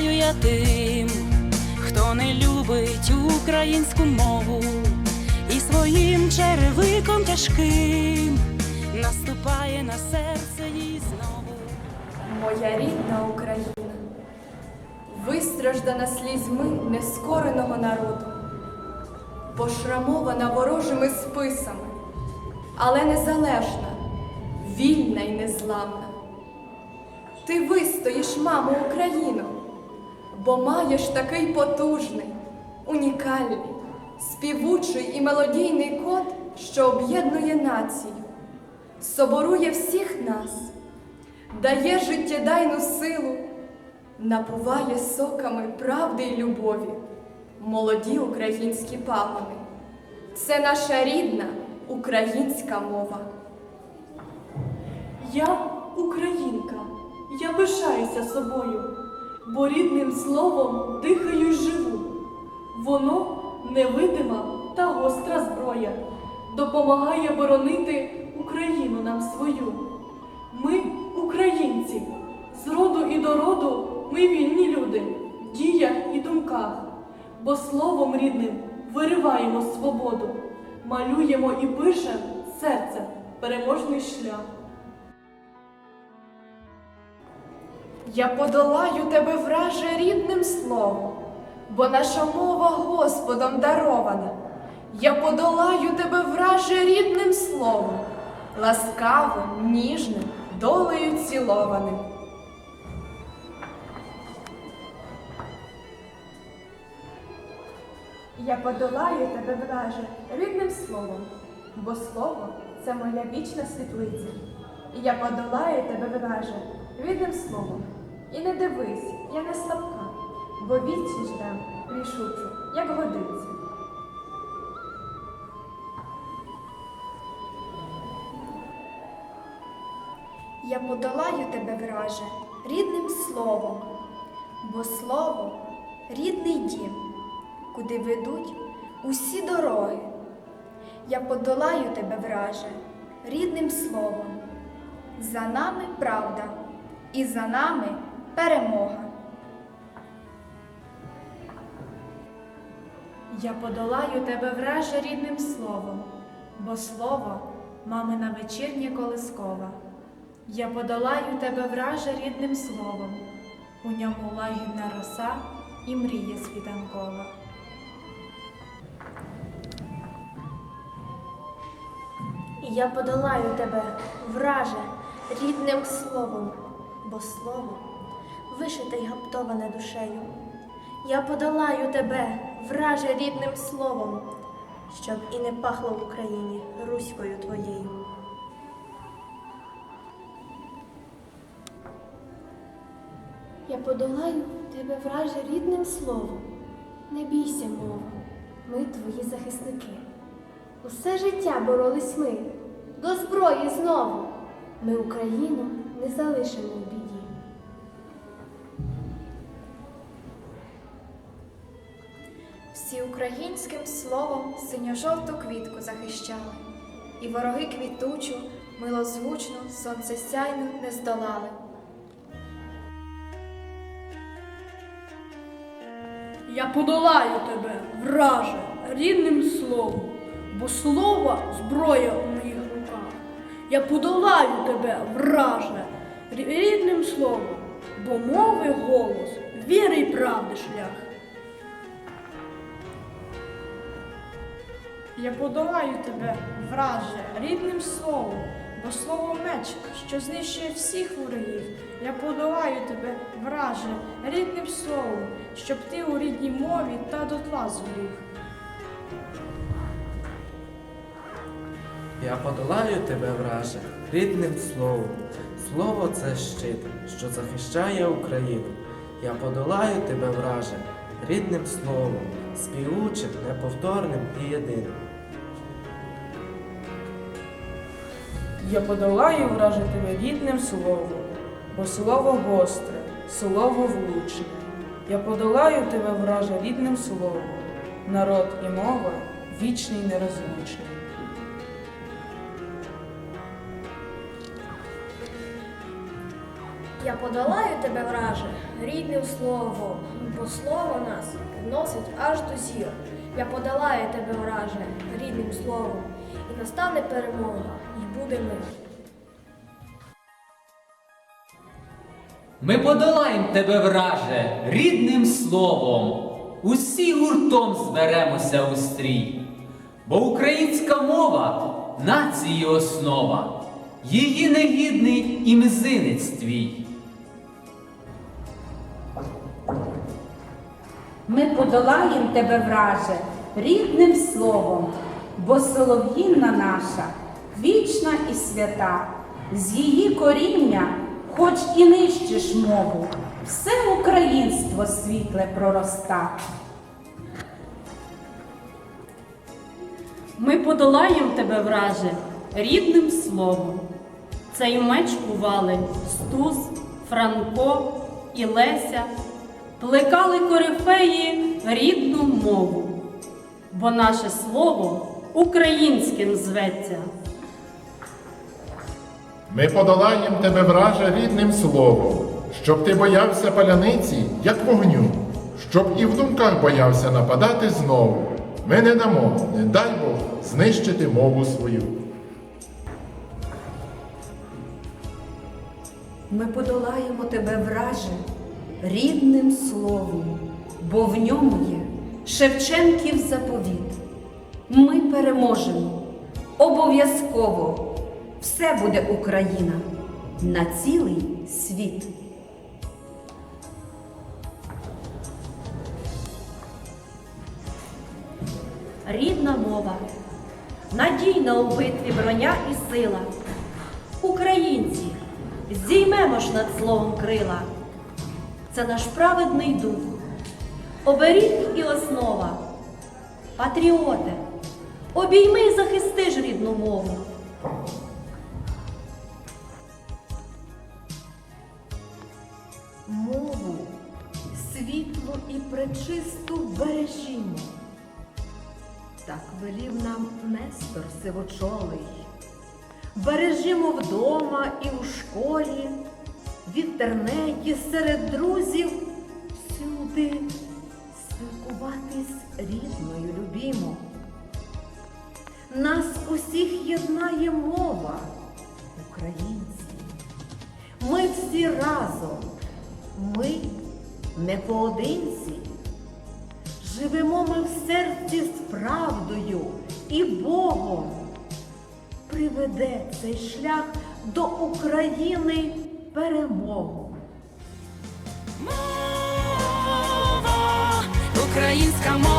я тим, хто не любить українську мову і своїм черевиком тяжким наступає на серце їй знову. Моя рідна Україна, вистраждана слізьми нескореного народу, пошрамована ворожими списами, але незалежна, вільна й незламна. Ти вистоїш, мамо, Україну, бо маєш такий потужний, унікальний, співучий і мелодійний код, що об'єднує націю, соборує всіх нас дає життєдайну силу, напуває соками правди й любові, молоді українські пагони. Це наша рідна українська мова. Я українка, я пишаюся собою, бо рідним словом дихаю й живу. Воно невидима та гостра зброя, допомагає боронити Україну нам свою. Ми українці, з роду і до роду ми вільні люди, в діях і думках, бо словом рідним вириваємо свободу, малюємо і пишемо серцем переможний шлях. Я подолаю тебе, враже, рідним словом, бо наша мова Господом дарована. Я подолаю тебе, враже, рідним словом, ласкавим, ніжним, долею цілованим. Я подолаю тебе, враже, рідним словом, бо слово це моя вічна світлиця. І я подолаю тебе, враже, рідним словом. І не дивись, я не слабка, бо відсіч дам рішучу, як годиться. Я подолаю тебе, враже, рідним словом, бо слово рідний дім, куди ведуть усі дороги. Я подолаю тебе, враже, рідним словом. За нами правда і за нами перемога. Я подолаю тебе враже рідним словом, бо слово мамина вечірня колискова. Я подолаю тебе враже рідним словом, у ньому лагідна роса і мрія світанкова. Я подолаю тебе, враже, рідним словом, бо слово вишите й гаптоване душею. Я подолаю тебе, враже, рідним словом, щоб і не пахло в Україні руською твоєю. Я подолаю тебе, враже, рідним словом. Не бійся, мова, ми твої захисники. Усе життя боролись ми до зброї знову. Ми Україну не залишимо українським словом синьо-жовту квітку захищали, і вороги квітучу, милозвучну, сонцесяйну не здолали. Я подолаю тебе, враже, рідним словом, бо слово зброя у моїх руках. Я подолаю тебе, враже, рідним словом, бо мови голос, віри й правди шлях. Я подолаю тебе, враже, рідним словом, бо слово меч, що знищує всіх ворогів. Я подолаю тебе, враже, рідним словом, щоб ти у рідній мові та дотла згорів. Я подолаю тебе, враже, рідним словом. Слово це щит, що захищає Україну. Я подолаю тебе, враже, рідним словом, співучим, неповторним і єдиним. Я подолаю враже тебе рідним словом, бо слово гостре, слово влучне. Я подолаю тебе враже рідним словом, народ і мова вічний нерозлучний. Я подолаю тебе, враже, рідним словом, бо слово нас носить аж до зір. Я подолаю тебе, враже, рідним словом, і настане перемога, і буде мир. Ми подолаєм тебе, враже, рідним словом. Усі гуртом зберемося у стрій. Бо українська мова нації основа, її негідний і мизинець твій. Ми подолаєм тебе, враже, рідним словом, бо солов'їнна наша вічна і свята, з її коріння, хоч і нищиш мову, все українство світле пророста. Ми подолаєм тебе, враже, рідним словом. Цей меч кували Стус, Франко і Леся, плекали корифеї рідну мову, бо наше слово українським зветься. Ми подолаєм тебе, враже, рідним словом, щоб ти боявся паляниці, як вогню, щоб і в думках боявся нападати знову. Ми не дамо, не дай Бог, знищити мову свою. Ми подолаємо тебе, враже, рідним словом, бо в ньому є Шевченків заповіт. Ми переможемо. Обов'язково все буде Україна на цілий світ. Рідна мова, надійна у битві броня і сила. Українці, здіймемо ж над словом крила. Це наш праведний дух, оберіг і основа. Патріоте, обійми і захисти ж рідну мову. Мову світлу і пречисту бережімо. Так велів нам Нестор Сивочолий. Бережімо вдома і у школі, в інтернеті, серед друзів, всюди спілкуватись рідною любімо. Нас усіх єднає мова, українці. Ми всі разом, ми не поодинці. Живемо ми в серці з правдою і Богом. Приведе цей шлях до України перемогу. Мова, українська мова.